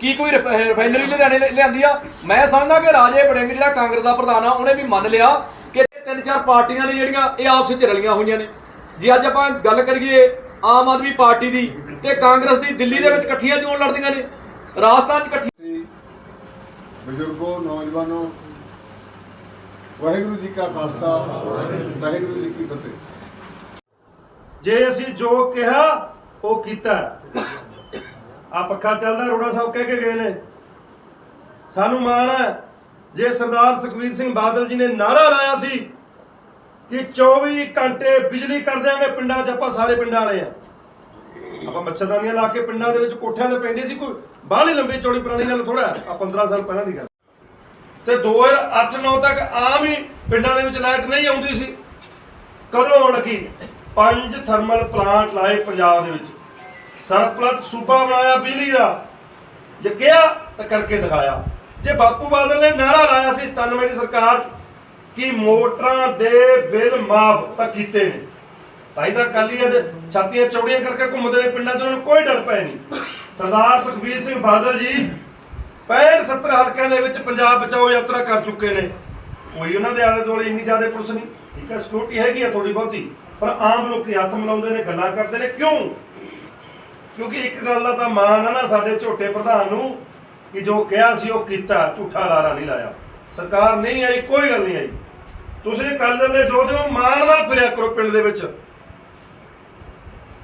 ਕੀ ਕੋਈ ਰਿਫਾਈਨਰੀ ਲੁਧਿਆਣੇ ਲਿਆਂਦੀ ਆ? ਮੈਂ ਸਮਝਦਾ ਕਿ ਰਾਜੇ ਵੜਿੰਗ ਜਿਹੜਾ ਕਾਂਗਰਸ ਦਾ ਪ੍ਰਧਾਨ ਆ ਉਹਨੇ ਵੀ ਮੰਨ ਲਿਆ ਕਿ ਤਿੰਨ ਚਾਰ ਪਾਰਟੀਆਂ ਨੇ ਜਿਹੜੀਆਂ ਇਹ ਆਪਸ ਵਿੱਚ ਰਲੀਆਂ ਹੋਈਆਂ ਨੇ। ਜੇ ਅੱਜ ਆਪਾਂ ਗੱਲ ਕਰੀਏ ਆਮ ਆਦਮੀ ਪਾਰਟੀ ਦੀ ਤੇ ਕਾਂਗਰਸ ਦੀ ਦਿੱਲੀ ਦੇ ਵਿੱਚ ਇਕੱਠੀਆਂ ਚੋਣ ਲੜਦੀਆਂ ਨੇ? ਰਾਜਸਥਾਨ 'ਚ ਇਕੱਠੀ ਬਜ਼ੁਰਗੋ ਨੌਜਵਾਨੋ ਵਾਹਿਗੁਰੂ ਜੀ ਕਾ ਖਾਲਸਾ ਵਾਹਿਗੁਰੂ ਜੀ ਕੀ ਫਤਿਹ। ਜੇ ਅਸੀਂ ਜੋ ਕਿਹਾ ਉਹ ਕੀਤਾ। ਆ ਪੱਖਾ ਚੱਲਦਾ, ਰੋੜਾ ਸਾਹਿਬ ਕਹਿ ਕੇ ਗਏ ਨੇ। ਸਾਨੂੰ ਮਾਣ ਹੈ, ਜੇ ਸਰਦਾਰ ਸੁਖਬੀਰ ਸਿੰਘ ਬਾਦਲ ਜੀ ਨੇ ਨਾਰਾ ਲਾਇਆ ਸੀ ਕਿ 24 ਘੰਟੇ ਬਿਜਲੀ ਕਰ ਦਿਆਂਗੇ ਪਿੰਡਾਂ 'ਚ, ਆਪਾਂ ਸਾਰੇ ਪਿੰਡਾਂ ਵਾਲੇ ਆ। ਆਪਾਂ ਮੱਛਰਦਾਨੀਆਂ ਲਾ ਕੇ ਪਿੰਡਾਂ ਦੇ ਵਿੱਚ ਕੋਠਿਆਂ ਤੇ ਪੈਂਦੇ ਸੀ, ਕੋਈ ਬਾਹਲੀ ਲੰਬੀ ਚੌੜੀ ਪੁਰਾਣੀ ਗੱਲ ਥੋੜਾ ਆ 15 ਸਾਲ ਪਹਿਲਾਂ ਦੀ ਗੱਲ। ਤੇ 2008-9 ਤੱਕ ਆਮ ਹੀ ਪਿੰਡਾਂ ਦੇ ਵਿੱਚ ਲਾਈਟ ਨਹੀਂ ਆਉਂਦੀ ਸੀ। ਕਦੋਂ ਆਉਣ ਲੱਗੀ? ਪੰਜ ਥਰਮਲ ਪਲਾਂਟ ਲਾਏ ਪੰਜਾਬ ਦੇ ਵਿੱਚ। ਸਰਪਲਸ ਸੂਬਾ ਬਣਾਇਆ, ਬਿਜਲੀ ਦਾ। ਜੇ ਕਿਹਾ, ਤਾਂ ਕਰਕੇ ਦਿਖਾਇਆ। ਜੇ ਬਾਪੂ ਬਾਦਲ ਨੇ ਨਾਰਾ ਲਾਇਆ ਸੀ 97 ਦੀ ਸਰਕਾਰ ਕਿ ਮੋਟਰਾਂ ਦੇ ਬਿੱਲ ਮਾਫ ਤਾਂ ਕੀਤੇ ਨੇ। ਤਾਂ ਤਾਂ ਕਾਲੀ ਅੱਜ ਛਾਤੀਆਂ ਚੌੜੀਆਂ ਕਰਕੇ ਘੁੰਮਦੇ ਨੇ ਪਿੰਡਾਂ 'ਚ, ਉਹਨਾਂ ਨੂੰ ਕੋਈ ਡਰ ਪੈ ਨਹੀਂ। ਸਰਦਾਰ ਸੁਖਬੀਰ ਸਿੰਘ ਬਾਦਲ ਜੀ 65 70 ਹਲਕਿਆਂ ਦੇ ਵਿੱਚ ਪੰਜਾਬ ਬਚਾਓ ਯਾਤਰਾ ਕਰ ਚੁੱਕੇ ਨੇ। ਕੋਈ ਉਹਨਾਂ ਦੇ ਆਲੇ ਦੁਆਲੇ ਇੰਨੀ ਜ਼ਿਆਦਾ ਪੁਲਿਸ ਨਹੀਂ। ਠੀਕ ਹੈ ਸਿਕਿਉਰਿਟੀ ਹੈਗੀ ਆ ਥੋੜੀ ਬਹੁਤੀ, ਪਰ ਆਮ ਲੋਕ ਹੱਥ ਮਿਲਾਉਂਦੇ ਨੇ, ਗੱਲਾਂ ਕਰਦੇ ਨੇ। ਕਿਉਂ? ਕਿਉਂਕਿ ਇੱਕ ਗੱਲ ਦਾ ਤਾਂ ਮਾਣ ਆ ਨਾ ਸਾਡੇ ਝੋਟੇ ਪ੍ਰਧਾਨ ਨੂੰ ਕਿ ਜੋ ਕਿਹਾ ਸੀ ਉਹ ਕੀਤਾ, ਝੂਠਾ ਲਾਰਾ ਨਹੀਂ ਲਾਇਆ। ਸਰਕਾਰ ਨਹੀਂ ਆਈ, ਕੋਈ ਗੱਲ ਨਹੀਂ ਆਈ। ਤੁਸੀਂ ਕੱਲ ਦੇ ਜੋ ਜੋ ਮਾਣ ਨਾਲ ਫਿਰਿਆ ਕਰੋ ਪਿੰਡ ਦੇ ਵਿੱਚ।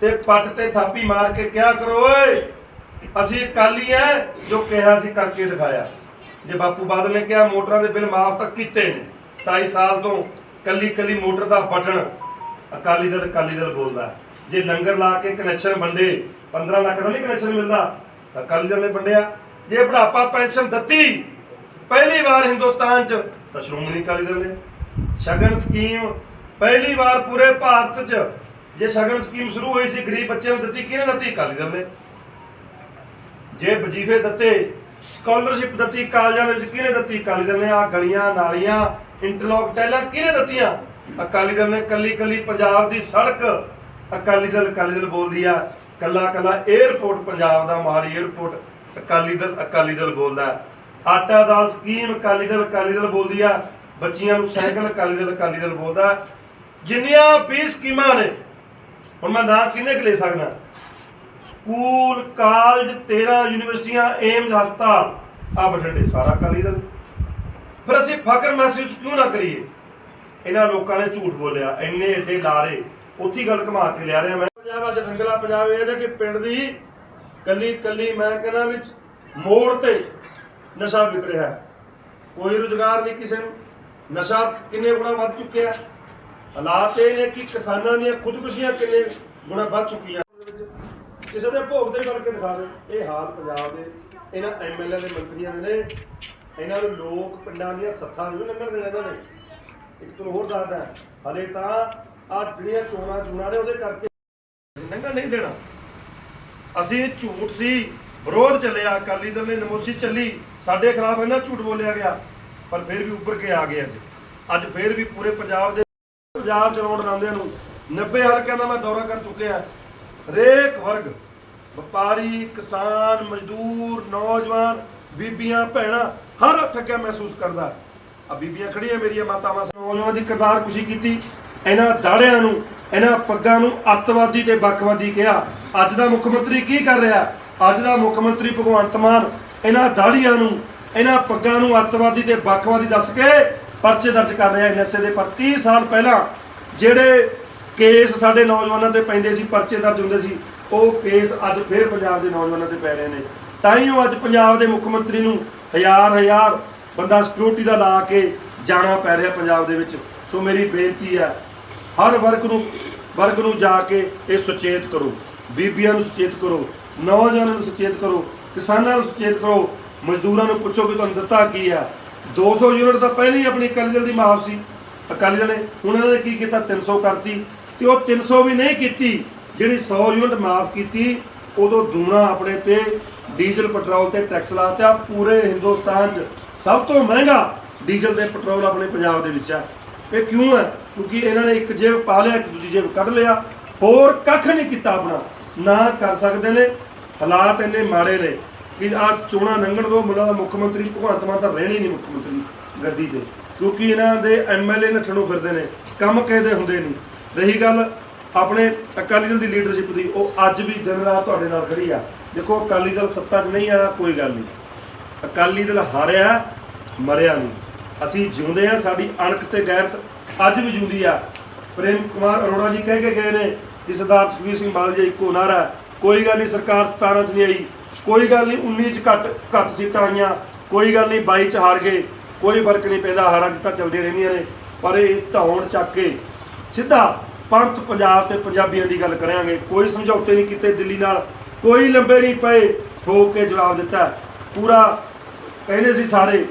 ਤੇ ਪੱਟ ਤੇ ਥਾਪੀ ਮਾਰ ਕੇ ਕਿਹਾ ਕਰੋ, ਓਏ, ਅਸੀਂ ਅਕਾਲੀ ਐ, ਜੋ ਕਿਹਾ ਸੀ ਕਰਕੇ ਦਿਖਾਇਆ। ਜੇ ਬਾਪੂ ਬਾਦਲ ਨੇ ਕਿਹਾ, ਮੋਟਰਾਂ ਦੇ ਬਿੱਲ ਮਾਫ ਤਾਂ ਕੀਤੇ ਨੇ। 27 ਸਾਲ ਤੋਂ ਕੱਲੀ ਕੱਲੀ ਮੋਟਰ ਦਾ ਬਟਨ ਅਕਾਲੀ ਦਲ ਅਕਾਲੀ ਦਲ ਬੋਲਦਾ। ਜੇ ਲੰਗਰ ਲਾ ਕੇ ਕਨੈਕਸ਼ਨ ਵੰਡੇ 15 ਲੱਖ ਦਾ ਨਹੀਂ ਕਨੈਕਸ਼ਨ ਮਿਲਦਾ, ਤਾਂ ਅਕਾਲੀ ਦਲ ਨੇ ਵੰਡਿਆ। ਜੇ ਬੁਢਾਪਾ ਪੈਨਸ਼ਨ ਦਿੱਤੀ, ਪਹਿਲੀ ਵਾਰ ਹਿੰਦੁਸਤਾਨ 'ਚ, ਤਾਂ ਸ਼੍ਰੋਮਣੀ ਅਕਾਲੀ ਦਲ ਨੇ। ਸ਼ਗਨ ਸਕੀਮ ਪਹਿਲੀ ਵਾਰ ਪੂਰੇ ਭਾਰਤ 'ਚ, ਜੇ ਸ਼ਗਨ ਸਕੀਮ ਸ਼ੁਰੂ ਹੋਈ ਸੀ, ਗਰੀਬ ਬੱਚਿਆਂ ਨੂੰ ਦਿੱਤੀ, ਕਿਹਨੇ ਦਿੱਤੀ? ਅਕਾਲੀ ਦਲ ਨੇ। ਜੇ ਵਜੀਫੇ ਦਿੱਤੇ ਸਕਾਲਰਸ਼ਿਪ ਦਿੱਤੀ, ਕਾਲਜਾਂ ਦੇ ਵਿੱਚ ਕਿਹਨੇ ਦਿੱਤੀ? ਅਕਾਲੀ ਦਲ ਨੇ ਆ ਗਲੀਆਂ, ਨਾਲੀਆਂ ਇੰਟਰਲੌਕ ਟੈਲਾਂ ਕਿਹਨੇ ਦਿੱਤੀਆਂ? ਅਕਾਲੀ ਦਲ ਨੇ ਕੱਲੀ ਕੱਲੀ ਪੰਜਾਬ ਦੀ ਸੜਕ ਅਕਾਲੀ ਦਲ ਅਕਾਲੀ ਦਲ ਬੋਲਦੀ ਆ, ਕੱਲਾ ਕੱਲਾ 에ਅਰਪੋਰਟ ਪੰਜਾਬ ਦਾ ਮੋਹਾਲੀ 에ਅਰਪੋਰਟ ਅਕਾਲੀ ਦਲ ਅਕਾਲੀ ਦਲ ਬੋਲਦਾ। ਹੈ। ਆਟਾ ਦਾਲ ਸਕੀਮ ਅਕਾਲੀ ਦਲ ਅਕਾਲੀ ਦਲ ਬੋਲਦੀ ਆ, ਬੱਚੀਆਂ ਨੂੰ ਸਾਈਕਲ ਅਕਾਲੀ ਦਲ ਅਕਾਲੀ ਦਲ ਬੋਲਦਾ। ਜਿੰਨੀਆਂ ਵੀ ਸਕੀਮਾਂ ਨੇ, ਹੁਣ ਮੈਂ ਨਾਂ ਕਿੰਨੇ ਕੁ ਲੈ ਸਕਦਾ? ਸਕੂਲ, ਕਾਲਜ 13 ਯੂਨੀਵਰਸਿਟੀਆਂ, ਏਮਜ਼, ਹਸਪਤਾਲ ਆ ਬਠਿੰਡੇ, ਸਾਰਾ ਅਕਾਲੀ ਦਲ। ਫਿਰ ਅਸੀਂ ਫਖਰ ਮਹਿਸੂਸ ਕਿਉਂ ਨਾ ਕਰੀਏ? ਇਹਨਾਂ ਲੋਕਾਂ ਨੇ ਝੂਠ ਬੋਲਿਆ, ਇੰਨੇ ਏਡੇ ਲਾਰੇ। ਉੱਥੀ ਗੱਲ ਘੁਮਾ ਕੇ ਲਿਆ ਰਿਹਾ ਮੈਂ। ਪੰਜਾਬ ਅੱਜ ਰੰਗਲਾ ਪੰਜਾਬ ਇਹ ਹੈ ਕਿ ਪਿੰਡ ਦੀ ਕੱਲੀ ਕੱਲੀ ਮੈਂ ਕਹਿੰਦਾ ਵਿੱਚ ਮੋੜ ਤੇ ਨਸ਼ਾ ਵਿਕ ਰਿਹਾ ਕੋਈ ਰੁਜ਼ਗਾਰ ਨਹੀਂ ਕਿਸੇ ਨੂੰ। ਨਸ਼ਾ ਕਿੰਨੇ ਗੁਣਾ ਵੱਧ ਚੁੱਕਿਆ ਹਾਲਾਤ ਇਹ ਨੇ ਕਿ ਕਿਸਾਨਾਂ ਦੀਆਂ ਖੁਦਕੁਸ਼ੀਆਂ ਕਿੰਨੇ ਗੁਣਾ ਵੱਧ ਚੁੱਕੀਆਂ ਕਿਸੇ ਦੇ ਭੋਗ ਦੇ ਕਰਕੇ ਦਿਖਾ ਰਹੇ ਇਹ ਹਾਲ ਪੰਜਾਬ ਦੇ ਇਹਨਾਂ ਐਮਐਲਏ ਦੇ ਮੰਤਰੀਆਂ ਦੇ ਨੇ। ਇਹਨਾਂ ਨੂੰ ਲੋਕ ਪਿੰਡਾਂ ਦੀਆਂ ਸੱਥਾਂ ਨੂੰ ਲੰਘਣ ਦੇਣਾ ਇਹਨਾਂ ਨੇ। ਇੱਕ ਤੋਂ ਹੋਰ ਦੱਸਦਾ ਹਲੇ ਤਾਂ ਆ ਜਿਹੜੀਆਂ ਚੋਣਾਂ ਚੋਣਾਂ ਨੇ ਉਹਦੇ ਕਰਕੇ ਲੰਘਣ ਨਹੀਂ ਦੇਣਾ। ਅਸੀਂ ਝੂਠ ਸੀ, ਵਿਰੋਧ ਚੱਲਿਆ, ਅਕਾਲੀ ਦਲ ਨੇ ਨਮੋਸ਼ੀ ਚੱਲੀ, ਸਾਡੇ ਖਿਲਾਫ ਇਹਨਾਂ ਝੂਠ ਬੋਲਿਆ ਗਿਆ, ਪਰ ਫਿਰ ਵੀ ਉੱਭਰ ਕੇ ਆ ਗਏ ਅੱਜ। ਅੱਜ ਫਿਰ ਵੀ ਪੂਰੇ ਪੰਜਾਬ ਦੇ ਪੰਜਾਬ ਚਲਾਉਣ ਰਾਂਦਿਆਂ ਨੂੰ 90 ਹਲਕਿਆਂ ਦਾ ਮੈਂ ਦੌਰਾ ਕਰ ਚੁੱਕਿਆ। ਹਰੇਕ ਵਰਗ, ਵਪਾਰੀ, ਕਿਸਾਨ, ਮਜ਼ਦੂਰ, ਨੌਜਵਾਨ, ਬੀਬੀਆਂ, ਭੈਣਾਂ, ਹਰ ਠੱਗਿਆ ਮਹਿਸੂਸ ਕਰਦਾ। ਆ ਬੀਬੀਆਂ ਖੜੀਆਂ ਮੇਰੀਆਂ ਮਾਤਾਵਾਂ, ਨੌਜਵਾਨ ਦੀ ਕਿਰਦਾਰ ਕੁਸ਼ੀ ਕੀਤੀ। ਇਹਨਾਂ ਦਾੜਿਆਂ ਨੂੰ, ਇਹਨਾਂ ਪੱਗਾਂ ਨੂੰ ਅੱਤਵਾਦੀ ਤੇ ਵੱਖਵਾਦੀ ਕਿਹਾ। ਅੱਜ ਦਾ ਮੁੱਖ ਮੰਤਰੀ ਕੀ ਕਰ ਰਿਹਾ? ਅੱਜ ਦਾ ਮੁੱਖ ਮੰਤਰੀ ਭਗਵੰਤ ਮਾਨ ਇਹਨਾਂ ਦਾੜੀਆਂ ਨੂੰ, ਇਹਨਾਂ ਪੱਗਾਂ ਨੂੰ ਅੱਤਵਾਦੀ ਤੇ ਵੱਖਵਾਦੀ ਦੱਸ ਕੇ ਪਰਚੇ ਦਰਜ ਕਰ ਰਿਹਾ ਐਨਐਸਏ ਦੇ ਪਰ 30 ਸਾਲ ਪਹਿਲਾਂ ਜਿਹੜੇ ਕੇਸ ਸਾਡੇ ਨੌਜਵਾਨਾਂ ਤੇ ਪੈਂਦੇ ਸੀ, ਪਰਚੇ ਦਰਜ ਹੁੰਦੇ ਸੀ, ਉਹ ਕੇਸ ਅੱਜ ਫੇਰ ਪੰਜਾਬ ਦੇ ਨੌਜਵਾਨਾਂ ਤੇ ਪੈ ਰਹੇ ਨੇ। ਤਾਂ ਹੀ ਉਹ ਅੱਜ ਪੰਜਾਬ ਦੇ ਮੁੱਖ ਮੰਤਰੀ ਨੂੰ ਹਜ਼ਾਰ ਹਜ਼ਾਰ ਬੰਦਾ ਸਿਕਿਉਰਿਟੀ ਦਾ ਲਾ ਕੇ ਜਾਣਾ ਪੈ ਰਿਹਾ ਪੰਜਾਬ ਦੇ ਵਿੱਚ। ਸੋ ਮੇਰੀ ਬੇਨਤੀ ਹੈ ਹਰ ਵਰਗ ਨੂੰ ਵਰਗ ਨੂੰ ਜਾ ਕੇ ਇਹ ਸੁਚੇਤ ਕਰੋ। ਬੀਬੀਆਂ ਨੂੰ ਸੁਚੇਤ ਕਰੋ, ਨੌਜਵਾਨਾਂ ਨੂੰ ਸੁਚੇਤ ਕਰੋ, ਕਿਸਾਨਾਂ ਨੂੰ ਸੁਚੇਤ ਕਰੋ। ਮਜ਼ਦੂਰਾਂ ਨੂੰ ਪੁੱਛੋ ਕਿ ਤੁਹਾਨੂੰ ਦਿੱਤਾ ਕੀ ਹੈ 200 ਯੂਨਿਟ ਤਾਂ ਪਹਿਲਾਂ ਹੀ ਆਪਣੀ ਅਕਾਲੀ ਦਲ ਦੀ ਮਾਫ ਸੀ। ਅਕਾਲੀ ਦਲ ਨੇ, ਹੁਣ ਇਹਨਾਂ ਨੇ ਕੀ ਕੀਤਾ? 300 ਕਰਤੀ। ਤੇ ਉਹ 300 ਵੀ ਨਹੀਂ ਕੀਤੀ, ਜਿਹੜੀ 100 ਯੂਨਿਟ ਮਾਫ ਕੀਤੀ, ਉਦੋਂ ਦੂਣਾ ਆਪਣੇ ਤੇ ਡੀਜ਼ਲ, ਪੈਟਰੋਲ ਤੇ ਟੈਕਸ ਲਾਤਾ। ਪੂਰੇ ਹਿੰਦੁਸਤਾਨ 'ਚ ਸਭ ਤੋਂ ਮਹਿੰਗਾ ਡੀਜ਼ਲ ਤੇ ਪੈਟਰੋਲ ਆਪਣੇ ਪੰਜਾਬ ਦੇ ਵਿੱਚ ਆ। ਇਹ ਕਿਉਂ ਹੈ? ਕਿਉਂਕਿ ਇਹਨਾਂ ਨੇ ਇੱਕ ਜੇਬ ਪਾ ਲਿਆ, ਇੱਕ ਦੂਜੀ ਜੇਬ ਕੱਢ ਲਿਆ। ਹੋਰ ਕੱਖ ਨਹੀਂ ਕੀਤਾ ਆਪਣਾ। ਨਾ ਕਰ ਸਕਦੇ ਨੇ। ਹਾਲਾਤ ਇੰਨੇ ਮਾੜੇ ਨੇ ਕਿ ਆ ਚੋਣਾਂ ਲੰਘਣ ਤੋਂ ਮੁੱਲਾ ਦਾ ਮੁੱਖ ਮੰਤਰੀ ਭਗਵੰਤ ਮਾਨ ਤਾਂ ਰਹਿਣੀ ਨਹੀਂ ਮੁੱਖ ਮੰਤਰੀ ਗੱਦੀ ਤੇ। ਕਿਉਂਕਿ ਇਹਨਾਂ ਦੇ ਐਮਐਲਏ ਨੱਠਣੋਂ ਫਿਰਦੇ ਨੇ। ਕੰਮ ਕਿਸੇ ਦੇ ਹੁੰਦੇ ਨਹੀਂ। ਰਹੀ ਗੱਲ ਆਪਣੇ ਅਕਾਲੀ ਦਲ ਦੀ ਲੀਡਰਸ਼ਿਪ ਦੀ, ਉਹ ਅੱਜ ਵੀ ਦਿਨ ਰਾਤ ਤੁਹਾਡੇ ਨਾਲ ਖੜੀ ਆ। ਦੇਖੋ, ਅਕਾਲੀ ਦਲ ਸੱਤਾ 'ਚ ਨਹੀਂ ਆਇਆ, ਕੋਈ ਗੱਲ ਨਹੀਂ। ਅਕਾਲੀ ਦਲ ਹਾਰਿਆ, ਮਰਿਆ ਨਹੀਂ। ਅਸੀਂ ਜਿਉਂਦੇ ਆ ਸਾਡੀ ਅਣਖ ਤੇ ਗੈਰਤ ਅੱਜ ਵੀ ਜਿਉਂਦੀ ਆ। ਪ੍ਰੇਮ ਕੁਮਾਰ ਅਰੋੜਾ ਜੀ ਕਹਿ ਕੇ ਗਏ ਨੇ ਕਿ ਸਰਦਾਰ ਸੁਖਬੀਰ ਸਿੰਘ ਬਾਦਲ ਜੀ ਇੱਕੋ ਨਾਰਾ ਹੈ। ਕੋਈ ਗੱਲ ਨਹੀਂ ਸਰਕਾਰ 17 ਚ ਨਹੀਂ ਆਈ। ਕੋਈ ਗੱਲ ਨਹੀਂ 19 ਚ ਘੱਟ ਘੱਟ ਸੀਟਾਂ ਆਈਆਂ। ਕੋਈ ਗੱਲ ਨਹੀਂ 22 ਚ ਹਾਰ ਗਏ। ਕੋਈ ਫ਼ਰਕ ਨਹੀਂ ਪੈਂਦਾ। ਹਾਰਾਂ ਜਿੱਤਾਂ ਚੱਲਦੀਆਂ ਰਹਿੰਦੀਆਂ ਨੇ। ਪਰ ਇਹ ਢਾਉਣ ਚੱਕ ਕੇ ਸਿੱਧਾ ਪੰਥ ਪੰਜਾਬ ਤੇ ਪੰਜਾਬੀਆਂ ਦੀ ਗੱਲ ਕਰਾਂਗੇ। ਕੋਈ ਸਮਝੌਤੇ ਨਹੀਂ ਕੀਤੇ ਦਿੱਲੀ ਨਾਲ। ਕੋਈ ਲੰਬੇ ਨਹੀਂ ਪਏ। ਠੋਕ ਕੇ ਜਵਾਬ ਦਿੱਤਾ। ਪੂਰਾ ਕਹਿੰਦੇ ਸੀ ਸਾਰੇ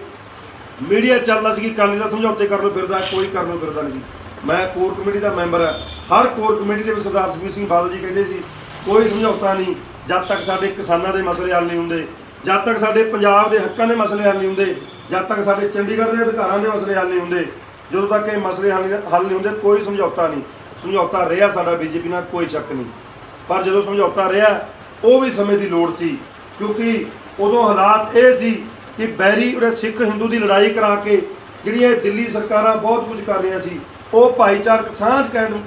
ਮੀਡੀਆ ਚੱਲਦਾ ਸੀ ਕਿ ਕਾਲੀ ਦਾ ਸਮਝੌਤੇ ਕਰਨ ਨੂੰ ਫਿਰਦਾ, ਕੋਈ ਕਰਨ ਨੂੰ ਫਿਰਦਾ ਨਹੀਂ। ਮੈਂ ਕੋਰ ਕਮੇਟੀ ਦਾ ਮੈਂਬਰ ਹਾਂ। ਹਰ ਕੋਰ ਕਮੇਟੀ ਦੇ ਵਿੱਚ ਸਰਦਾਰ ਸੁਖਬੀਰ ਸਿੰਘ ਬਾਦਲ ਜੀ ਕਹਿੰਦੇ ਸੀ, ਕੋਈ ਸਮਝੌਤਾ ਨਹੀਂ, ਜਦ ਤੱਕ ਸਾਡੇ ਕਿਸਾਨਾਂ ਦੇ ਮਸਲੇ ਹੱਲ ਨਹੀਂ ਹੁੰਦੇ, ਜਦ ਤੱਕ ਸਾਡੇ ਪੰਜਾਬ ਦੇ ਹੱਕਾਂ ਦੇ ਮਸਲੇ ਹੱਲ ਨਹੀਂ ਹੁੰਦੇ, ਜਦ ਤੱਕ ਸਾਡੇ ਚੰਡੀਗੜ੍ਹ ਦੇ ਅਧਿਕਾਰਾਂ ਦੇ ਮਸਲੇ ਹੱਲ ਨਹੀਂ ਹੁੰਦੇ, ਜਦੋਂ ਤੱਕ ਇਹ ਮਸਲੇ ਹੱਲ ਨਹੀਂ ਹੱਲ ਨਹੀਂ ਹੁੰਦੇ, ਕੋਈ ਸਮਝੌਤਾ ਨਹੀਂ। ਸਮਝੌਤਾ ਰਿਹਾ ਸਾਡਾ ਬੀਜੇਪੀ ਨਾਲ, ਕੋਈ ਸ਼ੱਕ ਨਹੀਂ। ਪਰ ਜਦੋਂ ਸਮਝੌਤਾ ਰਿਹਾ, ਉਹ ਵੀ ਸਮੇਂ ਦੀ ਲੋੜ ਸੀ, ਕਿਉਂਕਿ ਉਦੋਂ ਹਾਲਾਤ ਇਹ ਸੀ ਕਿ ਬੈਰੀ ਉਰੇ ਸਿੱਖ ਹਿੰਦੂ ਦੀ ਲੜਾਈ ਕਰਾ ਕੇ ਜਿਹੜੀਆਂ ਇਹ ਦਿੱਲੀ ਸਰਕਾਰਾਂ ਬਹੁਤ ਕੁਝ ਕਰ ਰਹੀਆਂ ਸੀ, ਉਹ ਭਾਈਚਾਰਕ ਸਾਂਝ ਕਾਇਮ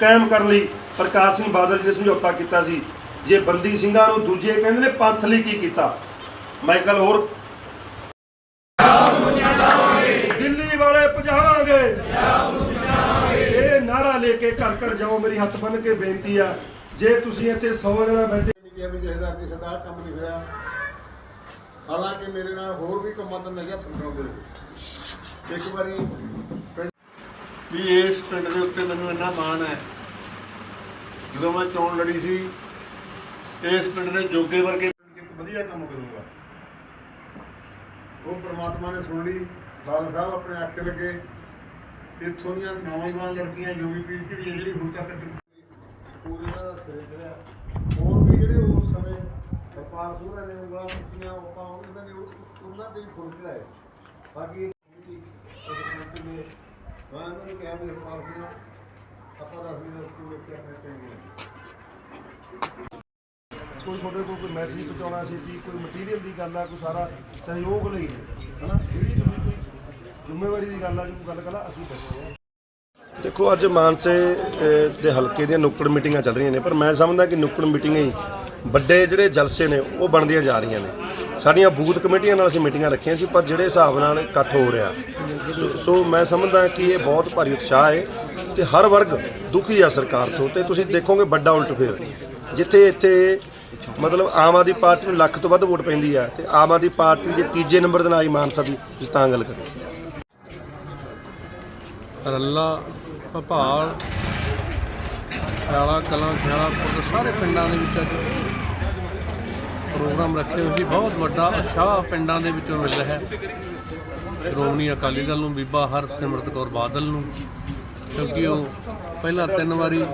ਕਾਇਮ ਕਰਨ ਲਈ ਪ੍ਰਕਾਸ਼ ਸਿੰਘ ਬਾਦਲ ਜੀ ਨੇ ਸਮਝੌਤਾ ਕੀਤਾ ਸੀ। ਜੇ ਬੰਦੀ ਸਿੰਘਾਂ ਨੂੰ ਦੂਜੇ ਕਹਿੰਦੇ ਨੇ ਪੰਥ ਲਈ ਕੀ ਕੀਤਾ? ਮਾਈਕਲ ਹੋਰ। ਦਿੱਲੀ ਵਾਲੇ ਪਜਾਵਾਂਗੇ ਇਹ ਨਾਰਾ ਲੈ ਕੇ ਘਰ ਘਰ ਜਾਓ, ਮੇਰੀ ਹੱਥ ਬੰਨ ਕੇ ਬੇਨਤੀ ਆ। ਜੇ ਤੁਸੀਂ ਇੱਥੇ 100 ਜਣਾ ਬੈਠੇ ਨਹੀਂ ਕਿਹਾ ਵੀ ਕਿਸੇ ਦਾ ਕਿਸੇ ਦਾ ਕੰਮ ਨਹੀਂ ਹੋਇਆ। ਹਾਲਾਂਕਿ ਮੇਰੇ ਨਾਲ ਹੋਰ ਵੀ ਕੰਮਾਂ ਦਾ ਨਜ਼ਰ ਠੁਕਰਾਉਂਦੇ ਇੱਕ ਵਾਰੀ ਵੀ ਇਸ ਪਿੰਡ ਦੇ ਉੱਤੇ ਮੈਨੂੰ ਇੰਨਾ ਮਾਣ ਹੈ। ਜਦੋਂ ਮੈਂ ਚੋਣ ਲੜੀ ਸੀ, ਇਸ ਪਿੰਡ ਦੇ ਜੋਗੇ ਵਰਗੇ ਵਧੀਆ ਕੰਮ ਕਰੂੰਗਾ। ਉਹ ਪ੍ਰਮਾਤਮਾ ਨੇ ਸੁਣ ਲਈ। ਬਾਲ ਸਾਹਿਬ ਆਪਣੇ ਆਖੇ ਲੱਗੇ, ਇੱਥੋਂ ਦੀਆਂ ਨੌਜਵਾਨ ਲੜਕੀਆਂ ਜੋ ਵੀ ਦੀ ਜਿਹੜੀ ਹੁਣ ਤੱਕ ਪੂਰੀ ਦਾ ਸਿਰੇ ਚੜਿਆ ਹੋਰ ਵਪਾਰ ਸੂਰਾਂ ਨੇ ਉਂਗਲਾਂ ਕੀਤੀਆਂ ਆਪਾਂ ਉਹਨਾਂ ਦੇ ਉਹ- ਉਹਨਾਂ ਦੇ ਫੁੱਲ ਚੜਾਏ ਬਾਕੀ ਕਮੇਟੀ ਨੇ ਮੈਂ ਉਹਨਾਂ ਨੂੰ ਕਿਹਾ ਵੀ ਸੀ ਆਪਾਂ ਦਾ ਸਕੂਲ ਵਿੱਚ ਆਪਣੇ ਚੰਗੇ ਕੋਈ ਤੁਹਾਡੇ ਕੋਲ ਕੋਈ ਮੈਸੇਜ ਪਹੁੰਚਾਉਣਾ ਸੀ ਜੀ ਕੋਈ ਮਟੀਰੀਅਲ ਦੀ ਗੱਲ ਆ ਕੋਈ ਸਾਰਾ ਸਹਿਯੋਗ ਲਈ ਹਨਾ? ਜਿਹੜੀ ਤੁਸੀਂ ਕੋਈ ਜ਼ਿੰਮੇਵਾਰੀ ਦੀ ਗੱਲ ਆ ਜੋ ਗੱਲ ਕਰਾ ਅਸੀਂ ਹਾਂ। ਦੇਖੋ ਅੱਜ ਮਾਨਸੇ ਦੇ ਹਲਕੇ ਦੀਆਂ ਨੁੱਕੜ ਮੀਟਿੰਗਾਂ ਚੱਲ ਰਹੀਆਂ ਨੇ ਪਰ ਮੈਂ ਸਮਝਦਾ ਕਿ ਨੁੱਕੜ ਮੀਟਿੰਗਾਂ ਹੀ ਵੱਡੇ ਜਿਹੜੇ ਜਲਸੇ ਨੇ, ਉਹ ਬਣਦੀਆਂ ਜਾ ਰਹੀਆਂ ਨੇ। ਸਾਡੀਆਂ ਬੂਥ ਕਮੇਟੀਆਂ ਨਾਲ ਅਸੀਂ ਮੀਟਿੰਗਾਂ ਰੱਖੀਆਂ ਸੀ, ਪਰ ਜਿਹੜੇ ਹਿਸਾਬ ਨਾਲ ਇਕੱਠ ਹੋ ਰਿਹਾ। ਸੋ- ਸੋ ਮੈਂ ਸਮਝਦਾ ਕਿ ਇਹ ਬਹੁਤ ਭਾਰੀ ਉਤਸ਼ਾਹ ਹੈ ਤੇ ਹਰ ਵਰਗ ਦੁਖੀ ਆ ਸਰਕਾਰ ਤੋਂ ਤੇ ਤੁਸੀਂ ਦੇਖੋਗੇ ਵੱਡਾ ਉਲਟ ਜਿੱਥੇ ਇੱਥੇ ਮਤਲਬ ਆਮ ਆਦਮੀ ਪਾਰਟੀ ਨੂੰ ਲੱਖ ਤੋਂ ਵੱਧ ਵੋਟ ਪੈਂਦੀ ਆ ਤੇ ਆਮ ਆਦਮੀ ਪਾਰਟੀ ਜੇ ਤੀਜੇ ਨੰਬਰ ਦੇ ਨਾਲ ਆਈ ਮਾਨਸਾ ਦੀ ਤੁਸੀਂ ਤਾਂ ਗੱਲ ਕਰੋ। ਰੱਲਾ, ਭਪਾਲ ਖਿਆਲਾ ਕਲਾਂ ਖਿਆਲਾਪੁਰ ਸਾਰੇ ਪਿੰਡਾਂ ਦੇ ਵਿੱਚ ਅੱਜ ਪ੍ਰੋਗਰਾਮ ਰੱਖੇ ਹੋਏ ਸੀ ਬਹੁਤ ਵੱਡਾ ਉਤਸ਼ਾਹ ਪਿੰਡਾਂ ਦੇ ਵਿੱਚੋਂ ਮਿਲ ਰਿਹਾ ਹੈ। ਸ਼੍ਰੋਮਣੀ ਅਕਾਲੀ ਦਲ ਨੂੰ, ਬੀਬਾ ਹਰਸਿਮਰਤ ਕੌਰ ਬਾਦਲ ਨੂੰ। ਕਿਉਂਕਿ ਉਹ ਪਹਿਲਾਂ ਤਿੰਨ ਵਾਰੀ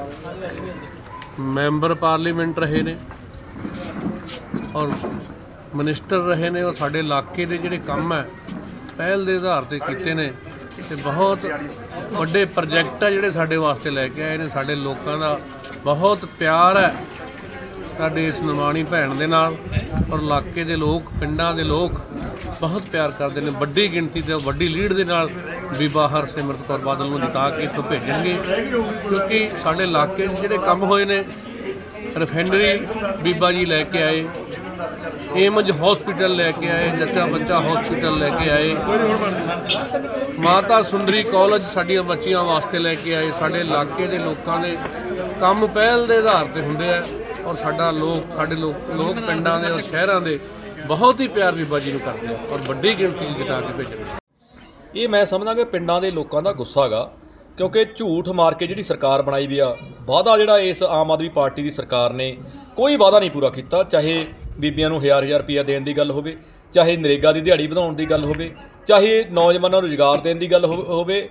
ਮੈਂਬਰ ਪਾਰਲੀਮੈਂਟ ਰਹੇ ਨੇ ਔਰ ਮਿਨਿਸਟਰ ਰਹੇ ਨੇ। ਉਹ ਸਾਡੇ ਇਲਾਕੇ ਦੇ ਜਿਹੜੇ ਕੰਮ ਹੈ, ਪਹਿਲ ਦੇ ਆਧਾਰ ਤੇ ਕੀਤੇ ਨੇ ਤੇ ਬਹੁਤ ਵੱਡੇ ਪ੍ਰੋਜੈਕਟ ਆ ਜਿਹੜੇ ਸਾਡੇ ਵਾਸਤੇ ਲੈ ਕੇ ਆਏ ਨੇ। ਸਾਡੇ ਲੋਕਾਂ ਦਾ ਬਹੁਤ ਪਿਆਰ ਹੈ। ਸਾਡੇ ਇਸ ਨਿਮਾਣੀ ਭੈਣ ਦੇ ਨਾਲ ਔਰ ਇਲਾਕੇ ਦੇ ਲੋਕ, ਪਿੰਡਾਂ ਦੇ ਲੋਕ ਬਹੁਤ ਪਿਆਰ ਕਰਦੇ ਨੇ। ਵੱਡੀ ਗਿਣਤੀ ਤੇ ਵੱਡੀ ਲੀਡ ਦੇ ਨਾਲ ਬੀਬਾ ਹਰਸਿਮਰਤ ਕੌਰ ਬਾਦਲ ਨੂੰ ਜਿਤਾ ਕੇ ਇੱਥੋਂ ਭੇਜਣਗੇ ਕਿਉਂਕਿ ਸਾਡੇ ਇਲਾਕੇ 'ਚ ਜਿਹੜੇ ਕੰਮ ਹੋਏ ਨੇ ਰਿਫਾਈਨਰੀ ਬੀਬਾ ਜੀ ਲੈ ਕੇ ਆਏ ਏਮਜ ਹਸਪੀਟਲ ਲੈ ਕੇ ਆਏ ਜੱਟਾ ਬੱਚਾ ਹਸਪੀਟਲ ਲੈ ਕੇ ਆਏ। ਮਾਤਾ ਸੁੰਦਰੀ ਕਾਲਜ ਸਾਡੀਆਂ ਬੱਚੀਆਂ ਵਾਸਤੇ ਲੈ ਕੇ ਆਏ। ਸਾਡੇ ਇਲਾਕੇ ਦੇ ਲੋਕਾਂ ਦੇ ਕੰਮ ਪਹਿਲ ਦੇ ਆਧਾਰ ਤੇ ਹੁੰਦੇ ਆ। ਔਰ ਸਾਡਾ ਲੋਕ, ਸਾਡੇ ਲੋਕ ਲੋਕ ਪਿੰਡਾਂ ਦੇ ਔਰ ਸ਼ਹਿਰਾਂ ਦੇ ਬਹੁਤ ਹੀ ਪਿਆਰ ਬੀਬਾ ਨੂੰ ਕਰਦੇ ਆ ਔਰ ਵੱਡੀ ਗਿਣਤੀ ਜਿਤਾ ਕੇ ਭੇਜਣਗੇ ਇਹ ਮੈਂ ਸਮਝਦਾ ਕਿ ਪਿੰਡਾਂ ਦੇ ਲੋਕਾਂ ਦਾ ਗੁੱਸਾ ਹੈਗਾ, ਕਿਉਂਕਿ ਝੂਠ ਮਾਰ ਕੇ ਜਿਹੜੀ ਸਰਕਾਰ ਬਣਾਈ ਵੀ ਆ, ਵਾਅਦਾ ਜਿਹੜਾ ਇਸ ਆਮ ਆਦਮੀ ਪਾਰਟੀ ਦੀ ਸਰਕਾਰ ਨੇ ਕੋਈ ਵਾਅਦਾ ਨਹੀਂ ਪੂਰਾ ਕੀਤਾ, ਚਾਹੇ ਬੀਬੀਆਂ ਨੂੰ ਹਜ਼ਾਰ ਹਜ਼ਾਰ ਰੁਪਇਆ ਦੇਣ ਦੀ ਗੱਲ ਹੋਵੇ, ਚਾਹੇ ਨਰੇਗਾ ਦੀ ਦਿਹਾੜੀ ਵਧਾਉਣ ਦੀ ਗੱਲ ਹੋਵੇ, ਚਾਹੇ ਨੌਜਵਾਨਾਂ ਨੂੰ ਰੁਜ਼ਗਾਰ ਦੇਣ ਦੀ ਗੱਲ ਹੋ- ਹੋਵੇ,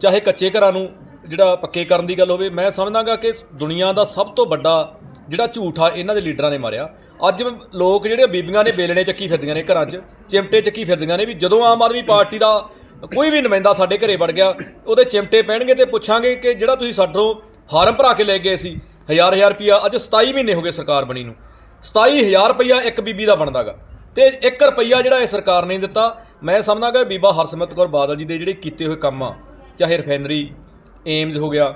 ਚਾਹੇ ਕੱਚੇ ਘਰਾਂ ਨੂੰ ਜਿਹੜਾ ਪੱਕੇ ਕਰਨ ਦੀ ਗੱਲ ਹੋਵੇ, ਮੈਂ ਸਮਝਦਾਗਾ ਕਿ ਦੁਨੀਆ ਦਾ ਸਭ ਤੋਂ ਵੱਡਾ ਜਿਹੜਾ ਝੂਠ ਆ ਇਹਨਾਂ ਦੇ ਲੀਡਰਾਂ ਨੇ ਮਾਰਿਆ। ਅੱਜ ਲੋਕ ਜਿਹੜੇ ਬੀਬੀਆਂ ਨੇ ਬੇਲਣੇ ਚੱਕੀ ਫਿਰਦੀਆਂ ਨੇ ਘਰਾਂ 'ਚ, ਚਿਮਟੇ ਚੱਕੀ ਫਿਰਦੀਆਂ ਨੇ ਵੀ ਜਦੋਂ ਆਮ ਆਦਮੀ ਪਾਰਟੀ ਦਾ ਕੋਈ ਵੀ ਨੁਮਾਇੰਦਾ ਸਾਡੇ ਘਰੇ ਵੜ ਗਿਆ, ਉਹਦੇ ਚਿਮਟੇ ਪਹਿਣਗੇ ਤੇ ਪੁੱਛਾਂਗੇ ਕਿ ਜਿਹੜਾ ਤੁਸੀਂ ਸਾਡੋਂ ਫਾਰਮ ਭਰਾ ਕੇ ਲੈ ਗਏ ਸੀ ਹਜ਼ਾਰ ਹਜ਼ਾਰ ਰੁਪਿਆ ਅੱਜ 27 ਮਹੀਨੇ ਹੋ ਗਏ ਸਰਕਾਰ ਬਣੀ ਨੂੰ। 27000 ਰੁਪਿਆ ਇੱਕ ਬੀਬੀ ਦਾ ਬਣਦਾਗਾ। ਤੇ 1 ਰੁਪਈਆ ਜਿਹੜਾ ਇਹ ਸਰਕਾਰ ਨੇ ਦਿੱਤਾ, ਮੈਂ ਸਮਝਦਾ ਕਿ ਬੀਬਾ ਹਰਸਿਮਰਤ ਕੌਰ ਬਾਦਲ ਜੀ ਦੇ ਜਿਹੜੇ ਕੀਤੇ ਹੋਏ ਕੰਮ ਆ, ਚਾਹੇ ਰਿਫਾਈਨਰੀ ਏਮਜ਼ ਹੋ ਗਿਆ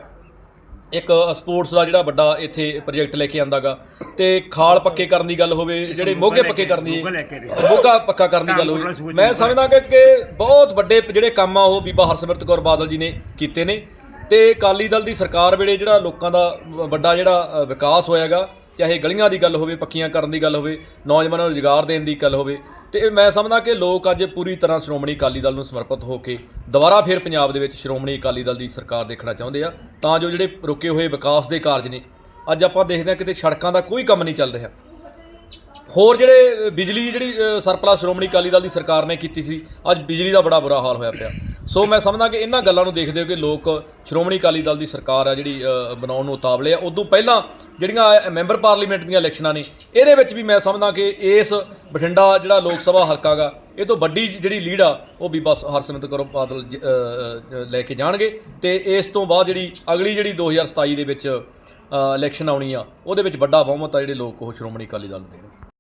ਇੱਕ ਸਪੋਰਟਸ ਦਾ ਜਿਹੜਾ ਵੱਡਾ ਇੱਥੇ ਪ੍ਰੋਜੈਕਟ ਲੈ ਕੇ ਆਂਦਾਗਾ। ਤੇ ਖਾਲ ਪੱਕੇ ਕਰਨ ਦੀ ਗੱਲ ਹੋਵੇ ਜਿਹੜੇ ਮੋਗੇ ਪੱਕੇ ਕਰਨ ਦੀ ਮੋਗਾ ਪੱਕਾ ਕਰਨ ਦੀ ਗੱਲ ਹੋਵੇ। ਮੈਂ ਸਮਝਦਾ ਕਿ ਕਿ ਬਹੁਤ ਵੱਡੇ ਜਿਹੜੇ ਕੰਮ ਆ ਉਹ ਬੀਬਾ ਹਰਸਿਮਰਤ ਕੌਰ ਬਾਦਲ ਜੀ ਨੇ ਕੀਤੇ ਨੇ। ਤੇ ਅਕਾਲੀ ਦਲ ਦੀ ਸਰਕਾਰ ਵੇਲੇ ਜਿਹੜਾ ਲੋਕਾਂ ਦਾ ਵੱਡਾ ਜਿਹੜਾ ਵਿਕਾਸ ਹੋਇਆਗਾ ਚਾਹੇ ਗਲੀਆਂ ਦੀ ਗੱਲ ਹੋਵੇ ਪੱਕੀਆਂ ਕਰਨ ਦੀ ਗੱਲ ਹੋਵੇ ਨੌਜਵਾਨਾਂ ਨੂੰ ਰੁਜ਼ਗਾਰ ਦੇਣ ਦੀ ਗੱਲ ਹੋਵੇ ਤੇ ਇਹ ਮੈਂ ਸਮਝਦਾ ਕਿ ਲੋਕ ਅੱਜ ਪੂਰੀ ਤਰ੍ਹਾਂ ਸ਼੍ਰੋਮਣੀ ਅਕਾਲੀ ਦਲ ਨੂੰ ਸਮਰਪਿਤ ਹੋ ਕੇ ਦੁਬਾਰਾ ਫਿਰ ਪੰਜਾਬ ਦੇ ਵਿੱਚ ਸ਼੍ਰੋਮਣੀ ਅਕਾਲੀ ਦਲ ਦੀ ਸਰਕਾਰ ਦੇਖਣਾ ਚਾਹੁੰਦੇ ਆ, ਤਾਂ ਜੋ ਜਿਹੜੇ ਰੁਕੇ ਹੋਏ ਵਿਕਾਸ ਦੇ ਕਾਰਜ ਨੇ, ਅੱਜ ਆਪਾਂ ਦੇਖਦੇ ਹਾਂ ਕਿਤੇ ਸੜਕਾਂ ਦਾ ਕੋਈ ਕੰਮ ਨਹੀਂ ਚੱਲ ਰਿਹਾ। ਹੋਰ ਜਿਹੜੇ ਬਿਜਲੀ ਜਿਹੜੀ ਅ, ਸਰਪਲਸ ਸ਼੍ਰੋਮਣੀ ਅਕਾਲੀ ਦਲ ਦੀ ਸਰਕਾਰ ਨੇ ਕੀਤੀ ਸੀ ਅੱਜ ਬਿਜਲੀ ਦਾ ਬੜਾ ਬੁਰਾ ਹਾਲ ਹੋਇਆ ਪਿਆ। ਸੋ ਮੈਂ ਸਮਝਦਾ ਕਿ ਇਹਨਾਂ ਗੱਲਾਂ ਨੂੰ ਦੇਖਦੇ ਹੋ ਕਿ ਲੋਕ ਸ਼੍ਰੋਮਣੀ ਅਕਾਲੀ ਦਲ ਦੀ ਸਰਕਾਰ ਆ ਜਿਹੜੀ ਬਣਾਉਣ ਨੂੰ ਉਤਾਵਲੇ ਆ। ਉਦੋਂ ਪਹਿਲਾਂ ਜਿਹੜੀਆਂ ਮੈਂਬਰ ਪਾਰਲੀਮੈਂਟ ਦੀਆਂ ਇਲੈਕਸ਼ਨਾਂ ਨੇ ਇਹਦੇ ਵਿੱਚ ਵੀ ਮੈਂ ਸਮਝਦਾ ਕਿ ਇਸ ਬਠਿੰਡਾ ਜਿਹੜਾ ਲੋਕ ਸਭਾ ਹਲਕਾ ਗਾ ਇਹ ਤੋਂ ਵੱਡੀ ਜਿਹੜੀ ਲੀਡ ਆ ਉਹ ਵੀ ਬਸ ਹਰਸਿਮਰਤ ਕੌਰ ਬਾਦਲ ਜ- ਲੈ ਕੇ ਜਾਣਗੇ ਤੇ ਇਸ ਤੋਂ ਬਾਅਦ ਜਿਹੜੀ ਅਗਲੀ ਜਿਹੜੀ 2027 ਦੇ ਵਿੱਚ ਇਲੈਕਸ਼ਨ ਆਉਣੀ ਆ ਉਹਦੇ ਵਿੱਚ ਵੱਡਾ ਬਹੁਮਤ ਆ ਜਿਹੜੇ ਲੋਕ ਉਹ ਸ਼੍ਰੋਮਣੀ ਅਕਾਲੀ ਦਲ ਨੂੰ ਦੇਣਗੇ।